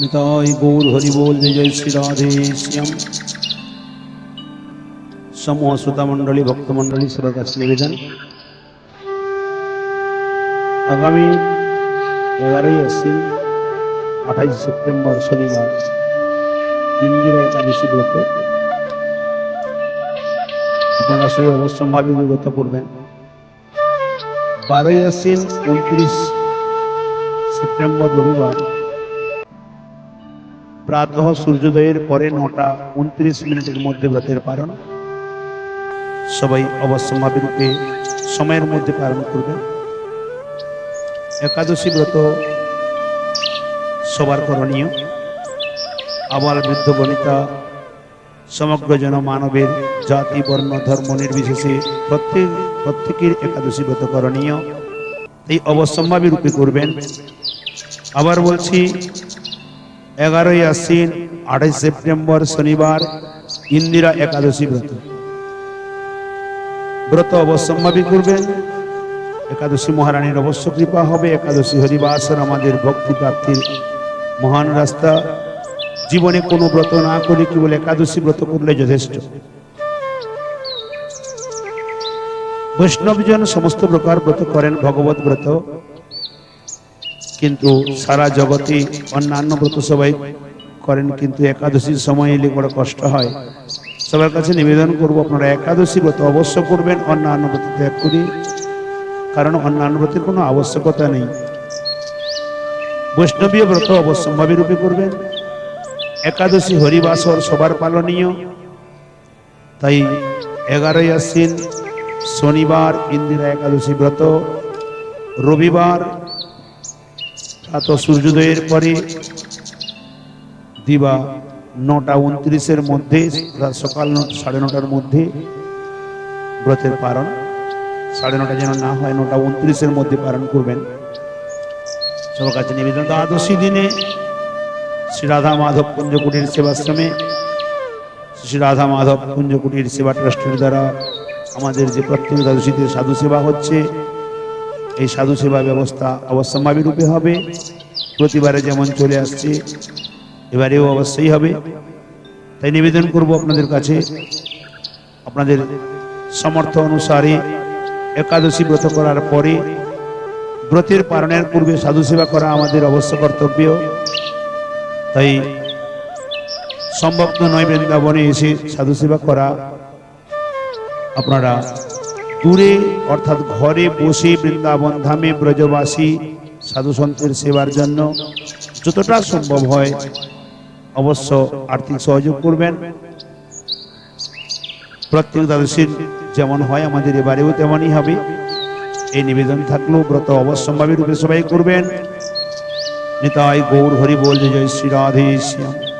নিতাই গৌর হরি বল, জয় জয় শ্রী রাধে শ্যাম। সমূহ শ্রোতা মণ্ডলী ভক্তমণ্ডলী সবার কাছে নিবেদন আগামী এগারোই আশ্বিন আঠাইশ সেপ্টেম্বর শনিবার, ইন্দিরা একাদশী ব্রত আপনারা সেই অবশ্যম্ভাবী বিগত করবেন। বারোই আশ্বিন উনত্রিশ সেপ্টেম্বর রবিবার। প্রাতঃ সূর্যোদয়ের পরে নটা উনত্রিশ মিনিটের মধ্যে ব্রতের সবাই সময়ের মধ্যে পালন করবেন। একাদশী ব্রত সবার করণীয়। আবার বৃদ্ধ বনিতা, সমগ্র জন মানবের জাতি, বর্ণ, ধর্ম নির্বিশেষে প্রত্যেক প্রত্যেকের একাদশী ব্রত করণীয়। এই অবশ্যম্ভাবী রূপে করবেন। আবার বলছি, এগারোই আশ্বিন আঠাইশ সেপ্টেম্বর শনিবার, ইন্দিরা একাদশী ব্রত। ব্রত অবশ্যম্ভাবী করবেন একাদশী মহারানীর অবশ্য কৃপা হবে। একাদশী হরিবাসর আমাদের ভক্তি প্রাপ্তির মহান রাস্তা। জীবনে কোনো ব্রত না করে, কেবল একাদশী ব্রত করলে যথেষ্ট। বৈষ্ণবজন সমস্ত প্রকার ব্রত করেন, ভগবত ব্রত। কিন্তু সারা জগতে অন্যান্য ব্রত সবাই করেন, কিন্তু একাদশীর সময় এলে বড় কষ্ট হয়। সবার কাছে নিবেদন করব, আপনারা একাদশী ব্রত অবশ্য করবেন, অন্যান্য ব্রত ত্যাগ করি, কারণ অন্যান্য ব্রতের কোনো আবশ্যকতা নেই। বৈষ্ণবীয় ব্রত অবশ্যম্ভাবী রূপে করবেন। একাদশী হরিবাসর সবার পালনীয়। তাই এগারোই আশ্বিন শনিবার ইন্দিরা একাদশী ব্রত, রবিবার প্রাত সূর্যোদয়ের পরে দিবা নটা উনত্রিশের মধ্যে সকাল সাড়ে নটার মধ্যে ব্রতের পালন। সাড়ে নটা যেন না হয়, নটা উনত্রিশের মধ্যে পালন করবেন। সবার কাছে নিবেদন, দ্বাদশী দিনে শ্রী রাধা মাধব কুঞ্জকুটির সেবাশ্রমে, শ্রী রাধা মাধব কুঞ্জকুটির সেবা ট্রাস্টের দ্বারা আমাদের যে প্রত্যেক দ্বাদশীতে সাধু সেবা হচ্ছে এই সাধু সেবা ব্যবস্থা অবশ্যম্ভাবী রূপে হবে। প্রতিবারে যেমন চলে আসছে, এবারেও অবশ্যই হবে। তাই নিবেদন করব আপনাদের কাছে। আপনাদের সামর্থ্য অনুসারে একাদশী ব্রত করার পরে ব্রতের পালনের পূর্বে সাধু সেবা করা আমাদের অবশ্য কর্তব্য। তাই সম্ভব নয় বৃন্দাবনে এসে সাধু সেবা করা। আপনারা দূরে, অর্থাৎ ঘরে বসে বৃন্দাবন ধামে ব্রজবাসী সাধু সন্তের সেবার জন্য যতটা সম্ভব হয় অবশ্য আর্থিক সহযোগ করবেন। প্রত্যেক দ্বাদশীর যেমন হয়, আমাদের এবারেও তেমনই হবে। এই নিবেদন থাকলেও ব্রত অবশ্যম্ভাবী রূপে সবাই করবেন। নিতাই গৌর হরি বল, জয় জয় শ্রী রাধে শ্যাম।